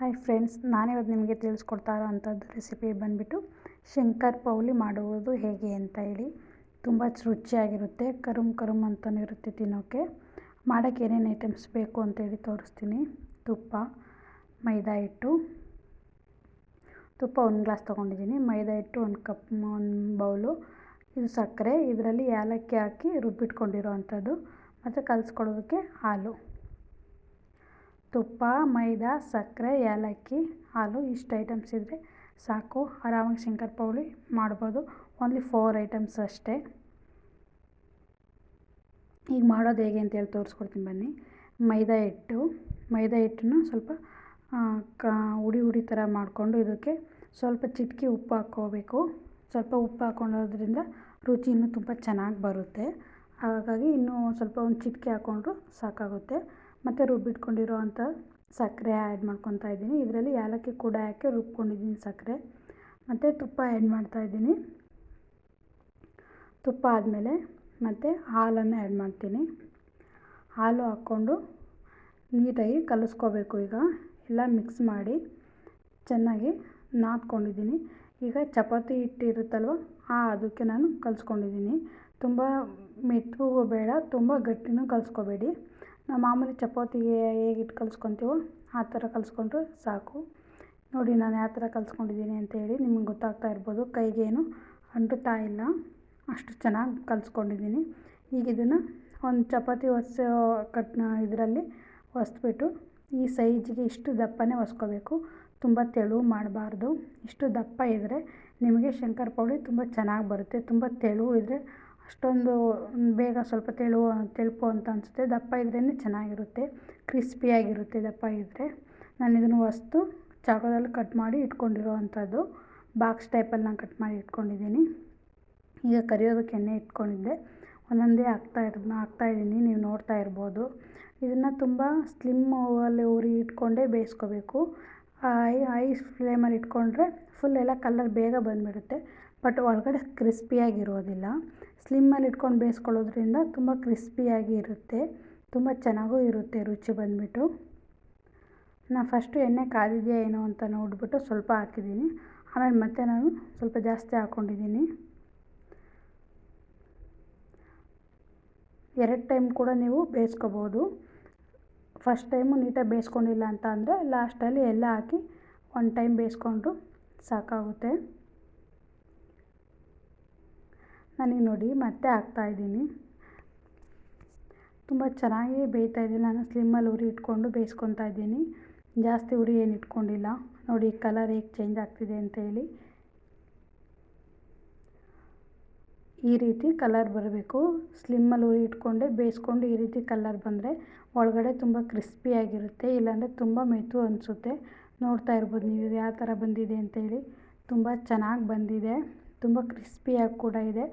Hi friends ನಾನಿವತ್ತು ನಿಮಗೆ ತಿಳಿಸ್ಕೊಡ್ತಾ ಇರೋವಂಥದ್ದು ರೆಸಿಪಿ ಬಂದುಬಿಟ್ಟು ಶಂಕರ್ ಪೌಲಿ ಮಾಡುವುದು ಹೇಗೆ ಅಂತ ಹೇಳಿ. ತುಂಬ ರುಚಿಯಾಗಿರುತ್ತೆ ಕರುಮ್ ಕರುಮ್ ಅಂತಲೂ ಇರುತ್ತೆ ತಿನ್ನೋಕ್ಕೆ ಮಾಡೋಕ್ಕೆ ಏನೇನು ಐಟಮ್ಸ್ ಬೇಕು ಅಂತೇಳಿ ತೋರಿಸ್ತೀನಿ. ತುಪ್ಪ, ಮೈದಾ ಹಿಟ್ಟು. ತುಪ್ಪ ಒಂದು ಗ್ಲಾಸ್ ತೊಗೊಂಡಿದ್ದೀನಿ. ಮೈದಾ ಹಿಟ್ಟು ಒಂದು ಕಪ್ ಒಂದು ಬೌಲು ಇದು ಸಕ್ಕರೆ. ಇದರಲ್ಲಿ ಏಲಕ್ಕಿ ಹಾಕಿ ರುಬ್ಬಿಟ್ಕೊಂಡಿರೋ ಅಂಥದ್ದು ಮತ್ತು ಕಲಿಸ್ಕೊಡೋದಕ್ಕೆ ಹಾಲು. ತುಪ್ಪ, ಮೈದಾ, ಸಕ್ಕರೆ, ಏಲಕ್ಕಿ, ಹಾಲು ಇಷ್ಟು ಐಟಮ್ಸ್ ಇದ್ದರೆ ಸಾಕು. ಆರಾಮಾಗಿ ಶಂಕರ್ ಪೌಳಿ ಮಾಡ್ಬೋದು. ಓನ್ಲಿ ಫೋರ್ ಐಟಮ್ಸ್ ಅಷ್ಟೇ. ಈಗ ಮಾಡೋದು ಹೇಗೆ ಅಂತೇಳಿ ತೋರಿಸ್ಕೊಡ್ತೀನಿ ಬನ್ನಿ. ಮೈದಾ ಹಿಟ್ಟು. ಮೈದಾ ಹಿಟ್ಟನ್ನು ಸ್ವಲ್ಪ ಕ, ಉಡಿ ಉಡಿ ಥರ ಮಾಡಿಕೊಂಡು ಇದಕ್ಕೆ ಸ್ವಲ್ಪ ಚಿಟಿಕೆ ಉಪ್ಪು ಹಾಕ್ಕೋಬೇಕು. ಸ್ವಲ್ಪ ಉಪ್ಪು ಹಾಕ್ಕೊಂಡೋದ್ರಿಂದ ರುಚಿ ಇನ್ನೂ ತುಂಬ ಚೆನ್ನಾಗಿ ಬರುತ್ತೆ. ಹಾಗಾಗಿ ಇನ್ನೂ ಸ್ವಲ್ಪ ಒಂದು ಚಿಟಿಕೆ ಹಾಕ್ಕೊಂಡ್ರು ಸಾಕಾಗುತ್ತೆ. ಮತ್ತು ರುಬ್ಬಿಟ್ಕೊಂಡಿರೋ ಅಂಥ ಸಕ್ಕರೆ ಆ್ಯಡ್ ಮಾಡ್ಕೊತಾ ಇದ್ದೀನಿ. ಇದರಲ್ಲಿ ಏಲಕ್ಕಿ ಕೂಡ ಹಾಕಿ ರುಬ್ಕೊಂಡಿದ್ದೀನಿ ಸಕ್ಕರೆ. ಮತ್ತು ತುಪ್ಪ ಆ್ಯಡ್ ಮಾಡ್ತಾಯಿದ್ದೀನಿ ತುಪ್ಪ ಆದಮೇಲೆ ಮತ್ತು ಹಾಲನ್ನು ಆ್ಯಡ್ ಮಾಡ್ತೀನಿ. ಹಾಲು ಹಾಕ್ಕೊಂಡು ನೀಟಾಗಿ ಕಲಿಸ್ಕೋಬೇಕು ಈಗ. ಎಲ್ಲ ಮಿಕ್ಸ್ ಮಾಡಿ ಚೆನ್ನಾಗಿ ನಾದ್ಕೊಂಡಿದ್ದೀನಿ. ಈಗ ಚಪಾತಿ ಹಿಟ್ಟಿರುತ್ತಲ್ವ, ಆ ಅದಕ್ಕೆ ನಾನು ಕಲಿಸ್ಕೊಂಡಿದ್ದೀನಿ. ತುಂಬ ಮೆತ್ತಗೂ ಬೇಡ, ತುಂಬ ಗಟ್ಟಿನೂ ಕಲಿಸ್ಕೋಬೇಡಿ. ನಾವು ಮಾಮೂಲಿ ಚಪಾತಿಗೆ ಹೇಗೆ ಕಲಿಸ್ಕೊತೀವೋ ಆ ಥರ ಕಲಿಸ್ಕೊಂಡ್ರೆ ಸಾಕು. ನೋಡಿ, ನಾನು ಯಾವ ಥರ ಕಲಿಸ್ಕೊಂಡಿದ್ದೀನಿ ಅಂತೇಳಿ ನಿಮಗೆ ಗೊತ್ತಾಗ್ತಾ ಇರ್ಬೋದು. ಕೈಗೇನು ಅಂಟುತ್ತಾ ಇಲ್ಲ. ಅಷ್ಟು ಚೆನ್ನಾಗಿ ಕಲಿಸ್ಕೊಂಡಿದ್ದೀನಿ. ಈಗ ಇದನ್ನು ಒಂದು ಚಪಾತಿ ಹೊಸ ಕಟ್ ಇದರಲ್ಲಿ ಒಸ್ಬಿಟ್ಟು ಈ ಸೈಜಿಗೆ ಇಷ್ಟು ದಪ್ಪನೇ ಒಸ್ಕೋಬೇಕು. ತುಂಬ ತೆಳು ಮಾಡಬಾರ್ದು. ಇಷ್ಟು ದಪ್ಪ ಇದ್ದರೆ ನಿಮಗೆ ಶಂಕರ್ ಪೌಳಿ ತುಂಬ ಚೆನ್ನಾಗಿ ಬರುತ್ತೆ. ತುಂಬ ತೆಳು ಇದ್ದರೆ ಅಷ್ಟೊಂದು ಬೇಗ ಸ್ವಲ್ಪ ತೆಳುವ, ತೆಳುಪು ಅಂತ ಅನಿಸುತ್ತೆ. ದಪ್ಪ ಇದ್ರೇ ಚೆನ್ನಾಗಿರುತ್ತೆ. ಕ್ರಿಸ್ಪಿಯಾಗಿರುತ್ತೆ ದಪ್ಪ ಇದ್ದರೆ ನಾನು ಇದನ್ನು ಹೊಸ್ತು ಚಾಕುದಲ್ಲಿ ಕಟ್ ಮಾಡಿ ಇಟ್ಕೊಂಡಿರೋ ಅಂಥದ್ದು ಬಾಕ್ಸ್ ಟೈಪಲ್ಲಿ ನಾನು ಕಟ್ ಮಾಡಿ ಇಟ್ಕೊಂಡಿದ್ದೀನಿ. ಈಗ ಕರಿಯೋದಕ್ಕೆ ಎಣ್ಣೆ ಇಟ್ಕೊಂಡಿದ್ದೆ. ಒಂದೊಂದೇ ಹಾಕ್ತಾ ಇರೋದು ಹಾಕ್ತಾಯಿದ್ದೀನಿ ನೀವು ನೋಡ್ತಾ ಇರ್ಬೋದು. ಇದನ್ನು ತುಂಬ ಸ್ಲಿಮ್ ಅಲ್ಲಿ ಉರಿ ಇಟ್ಕೊಂಡೇ ಬೇಯಿಸ್ಕೋಬೇಕು. ಐ ಐ ಫ್ಲೇಮಲ್ಲಿ ಇಟ್ಕೊಂಡ್ರೆ ಫುಲ್ ಎಲ್ಲ ಕಲರ್ ಬೇಗ ಬಂದುಬಿಡುತ್ತೆ. ಬಟ್ ಒಳಗಡೆ ಕ್ರಿಸ್ಪಿಯಾಗಿರೋದಿಲ್ಲ ಸ್ಲಿಮ್ಮಲ್ಲಿ ಇಟ್ಕೊಂಡು ಬೇಯಿಸ್ಕೊಳ್ಳೋದ್ರಿಂದ ತುಂಬ ಕ್ರಿಸ್ಪಿಯಾಗಿ ಇರುತ್ತೆ. ತುಂಬ ಚೆನ್ನಾಗೂ ಇರುತ್ತೆ ರುಚಿ ಬಂದುಬಿಟ್ಟು. ನಾನು ಫಸ್ಟು ಎಣ್ಣೆ ಕಾದಿದೆಯಾ ಏನೋ ಅಂತ ನೋಡಿಬಿಟ್ಟು ಸ್ವಲ್ಪ ಹಾಕಿದ್ದೀನಿ. ಆಮೇಲೆ ಮತ್ತೆ ನಾನು ಸ್ವಲ್ಪ ಜಾಸ್ತಿ ಹಾಕ್ಕೊಂಡಿದ್ದೀನಿ ಎರಡು ಟೈಮ್ ಕೂಡ ನೀವು ಬೇಯಿಸ್ಕೋಬೋದು. ಫಸ್ಟ್ ಟೈಮು ನೀಟಾಗಿ ಬೇಯಿಸ್ಕೊಂಡಿಲ್ಲ ಅಂತ ಅಂದರೆ ಲಾಸ್ಟಲ್ಲಿ ಎಲ್ಲ ಹಾಕಿ ಒನ್ ಟೈಮ್ ಬೇಯಿಸ್ಕೊಂಡ್ರು ಸಾಕಾಗುತ್ತೆ. ನನಗೆ ನೋಡಿ ಮತ್ತೆ ಹಾಕ್ತಾಯಿದ್ದೀನಿ ತುಂಬ ಚೆನ್ನಾಗಿ ಬೇಯ್ತಾ ಇದೆ. ನಾನು ಸ್ಲಿಮ್ಮಲ್ಲಿ ಉರಿ ಇಟ್ಕೊಂಡು ಬೇಯಿಸ್ಕೊತಾ ಇದ್ದೀನಿ. ಜಾಸ್ತಿ ಉರಿ ಏನು ಇಟ್ಕೊಂಡಿಲ್ಲ. ನೋಡಿ ಕಲರ್ ಹೇಗೆ ಚೇಂಜ್ ಆಗ್ತಿದೆ ಅಂತ ಹೇಳಿ. ಈ ರೀತಿ ಕಲರ್ ಬರಬೇಕು. ಸ್ಲಿಮ್ಮಲ್ಲಿ ಉರಿ ಇಟ್ಕೊಂಡೆ ಬೇಯಿಸ್ಕೊಂಡು ಈ ರೀತಿ ಕಲರ್ ಬಂದರೆ ಒಳಗಡೆ ತುಂಬ ಕ್ರಿಸ್ಪಿಯಾಗಿರುತ್ತೆ ಇಲ್ಲಾಂದರೆ ತುಂಬ ಮೆತ್ತು ಅನಿಸುತ್ತೆ. ನೋಡ್ತಾ ಇರ್ಬೋದು ನೀವು ಯಾವ ಥರ ಬಂದಿದೆ ಅಂತೇಳಿ ತುಂಬ ಚೆನ್ನಾಗಿ ಬಂದಿದೆ. ತುಂಬ ಕ್ರಿಸ್ಪಿಯಾಗಿ ಕೂಡ ಇದೆ.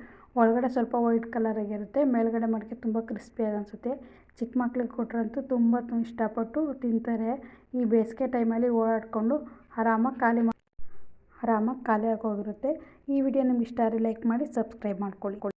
ಒಳಗಡೆ ಸ್ವಲ್ಪ ವೈಟ್ ಕಲರ್ ಆಗಿರುತ್ತೆ. ಮೇಲ್ಗಡೆ ಮಾಡೋಕ್ಕೆ ತುಂಬ ಕ್ರಿಸ್ಪಿಯಾಗಿ ಅನಿಸುತ್ತೆ. ಚಿಕ್ಕ ಮಕ್ಳಿಗೆ ಕೊಟ್ರಂತೂ ತುಂಬ ಇಷ್ಟಪಟ್ಟು ತಿಂತಾರೆ. ಈ ಬೇಸಿಗೆ ಟೈಮಲ್ಲಿ ಓಡಾಡಿಕೊಂಡು ಆರಾಮಾಗಿ ಖಾಲಿ ಆರಾಮಾಗಿ ಖಾಲಿ ಹೋಗಿರುತ್ತೆ. ಈ ವಿಡಿಯೋ ನಿಮ್ಗೆ ಇಷ್ಟ ಆದರೆ ಲೈಕ್ ಮಾಡಿ ಸಬ್ಸ್ಕ್ರೈಬ್ ಮಾಡ್ಕೊಳ್ಳಿ.